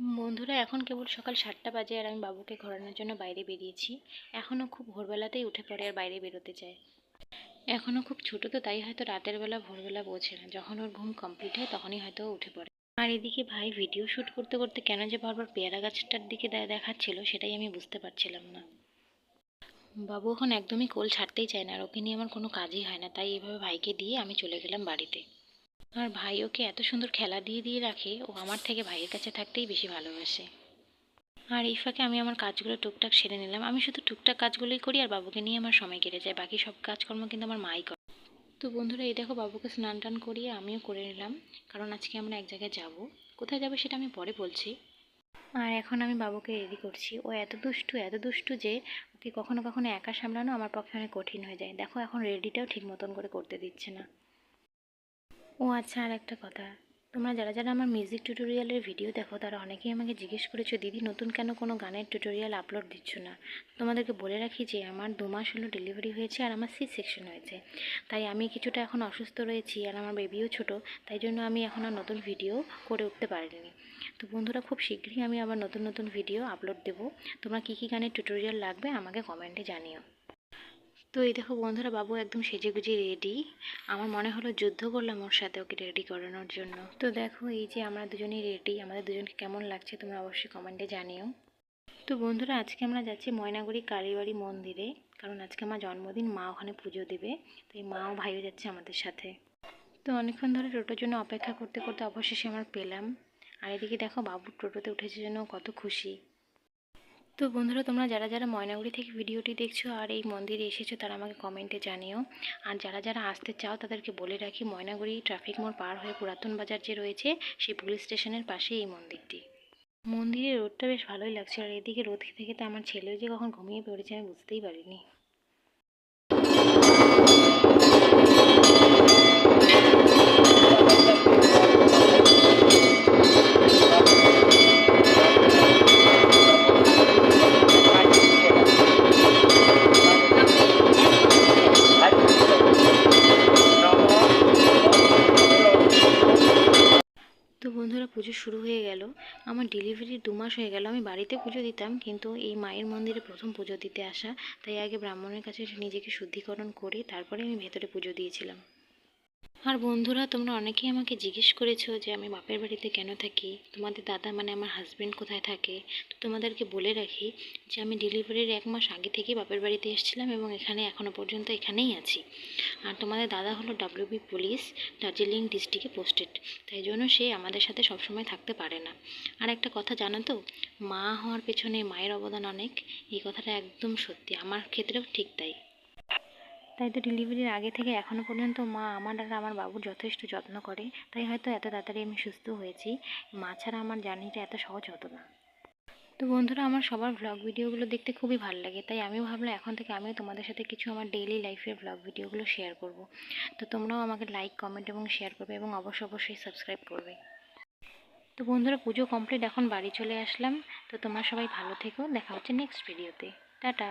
বন্ধুরা, এখন কেবল সকাল সাতটা বাজে আর আমি বাবুকে ঘোরানোর জন্য বাইরে বেরিয়েছি। এখনও খুব ভোরবেলাতেই উঠে পড়ে আর বাইরে বেরোতে চায়। এখনও খুব ছোটো তো, তাই হয়তো রাতের বেলা, ভোরবেলা বোঝে না। যখন ওর ঘুম কমপ্লিট হয়, তখনই হয়তো উঠে পড়ে। আর এদিকে ভাই ভিডিও শ্যুট করতে করতে কেন যে বারবার পেয়ারা গাছটার দিকে দেখাচ্ছিল, সেটাই আমি বুঝতে পারছিলাম না। বাবু এখন একদমই কোল ছাড়তেই চায় না আর ওকে নিয়ে আমার কোনো কাজই হয় না। তাই এভাবে ভাইকে দিয়ে আমি চলে গেলাম বাড়িতে। আর ভাই ওকে এত সুন্দর খেলা দিয়ে দিয়ে রাখে, ও আমার থেকে ভাইয়ের কাছে থাকতেই বেশি ভালোবাসে। আর এই ফাঁকে আমি আমার কাজগুলো টুকটাক সেরে নিলাম। আমি শুধু টুকটাক কাজগুলোই করি আর বাবুকে নিয়ে আমার সময় কেটে যায়। বাকি সব কাজকর্ম কিন্তু আমার মাই করে। তো বন্ধুরা, এই দেখো বাবুকে স্নান টান করিয়ে আমিও করে নিলাম। কারণ আজকে আমরা এক জায়গায় যাব। কোথায় যাব সেটা আমি পরে বলছি। আর এখন আমি বাবুকে রেডি করছি। ও এত দুষ্টু এত দুষ্টু যে ওকে কখনো কখনো একা সামলানো আমার পক্ষে অনেক কঠিন হয়ে যায়। দেখো, এখন রেডিটাও ঠিক মতন করে করতে দিচ্ছে না। ও আচ্ছা আর একটা কথা। তোমরা যারা যারা আমার মিউজিক টিউটোরিয়ালের ভিডিও দেখো, তারা অনেকেই আমাকে জিজ্ঞেস করেছ, দিদি, নতুন কেন কোনো গানের টিউটোরিয়াল আপলোড দিচ্ছ না? তোমাদেরকে বলে রাখি যে, আমার দু মাস হলো ডেলিভারি হয়েছে আর আমার সি সেকশন হয়েছে। তাই আমি কিছুটা এখন অসুস্থ রয়েছি আর আমার বেবিও ছোট, তাই জন্য আমি এখন আর নতুন ভিডিও করে উঠতে পারিনি। তো বন্ধুরা, খুব শীঘ্রই আমি আবার নতুন নতুন ভিডিও আপলোড দেবো। তোমরা কী কী গানের টিউটোরিয়াল লাগবে আমাকে কমেন্টে জানিও। তো এই দেখো বন্ধুরা, বাবু একদম সেজে গুজে রেডি আমার মনে হলো যুদ্ধ করলাম ওর সাথে ওকে রেডি করানোর জন্য। তো দেখো এই যে আমরা দুজনেই রেডি আমাদের দুজনকে কেমন লাগছে তোমরা অবশ্যই কমেন্টে জানিও। তো বন্ধুরা, আজকে আমরা যাচ্ছি ময়নাগুড়ি কালীবাড়ি মন্দিরে, কারণ আজকে আমার জন্মদিন, মা ওখানে পুজো দেবে তাই মা ও ভাইও যাচ্ছে আমাদের সাথে। তো অনেকক্ষণ ধরে টোটোর জন্য অপেক্ষা করতে করতে অবশেষে আমার পেলাম। আর এদিকে দেখো বাবু টোটোতে উঠেছে জন্য কত খুশি। তো বন্ধুরা, তোমরা যারা যারা ময়নাগুড়ি থেকে ভিডিওটি দেখছ আর এই মন্দিরে এসেছ, তারা আমাকে কমেন্টে জানিও। আর যারা যারা আসতে চাও, তাদেরকে বলে রাখি, ময়নাগুড়ি ট্রাফিক মোড় পার হয়ে পুরাতন বাজার যে রয়েছে, সেই পুলিশ স্টেশনের পাশে এই মন্দিরটি। মন্দিরের রোদটা বেশ ভালোই লাগছে, আর এদিকে রোদ খেতে তো আমার ছেলেও যে কখন ঘুমিয়ে পড়েছে আমি বুঝতেই পারিনি। বন্ধুরা পুজো শুরু হয়ে গেল। আমার ডেলিভারি দু মাস হয়ে গেল। আমি বাড়িতে পুজো দিতাম, কিন্তু এই মায়ের মন্দিরে প্রথম পুজো দিতে আসা, তাই আগে ব্রাহ্মণের কাছে নিজেকে শুদ্ধিকরণ করে তারপরে আমি ভেতরে পুজো দিয়েছিলাম। আর বন্ধুরা, তোমরা অনেকেই আমাকে জিজ্ঞেস করেছ যে আমি বাপের বাড়িতে কেন থাকি? তোমাদের দাদা মানে আমার হাজব্যান্ড কোথায় থাকে? তো তোমাদেরকে বলে রাখি যে আমি ডেলিভারির এক মাস আগে থেকেই বাপের বাড়িতে এসেছিলাম এবং এখানে এখনও পর্যন্ত এখানেই আছি। আর তোমাদের দাদা হলো ডাব্লিউবি পুলিশ দার্জিলিং ডিস্ট্রিক্টে পোস্টেড তাই জন্য সে আমাদের সাথে সবসময় থাকতে পারে না। আর একটা কথা, জানো তো? মা হওয়ার পেছনে মায়ের অবদান অনেক। এই কথাটা একদম সত্যি। আমার ক্ষেত্রেও ঠিক তাই। তাই তো ডেলিভারির আগে থেকে এখনও পর্যন্ত মা আমার আর আমার বাবুর যথেষ্ট যত্ন করে, তাই হয়তো এত তাড়াতাড়ি আমি সুস্থ হয়েছি। মা ছাড়া আমার জার্নিটা এত সহজ হতো না। তো বন্ধুরা, আমার সবার ভ্লগ ভিডিওগুলো দেখতে খুবই ভালো লাগে, তাই আমিও ভাবলাম এখন থেকে আমিও তোমাদের সাথে কিছু আমার ডেইলি লাইফের ভ্লগ ভিডিওগুলো শেয়ার করব। তো তোমরাও আমাকে লাইক কমেন্ট এবং শেয়ার করবে এবং অবশ্যই অবশ্যই সাবস্ক্রাইব করবে। তো বন্ধুরা, পুজো কমপ্লিট এখন বাড়ি চলে আসলাম, তো তোমরা সবাই ভালো থেকো, দেখা হচ্ছে নেক্সট ভিডিওতে টাটা!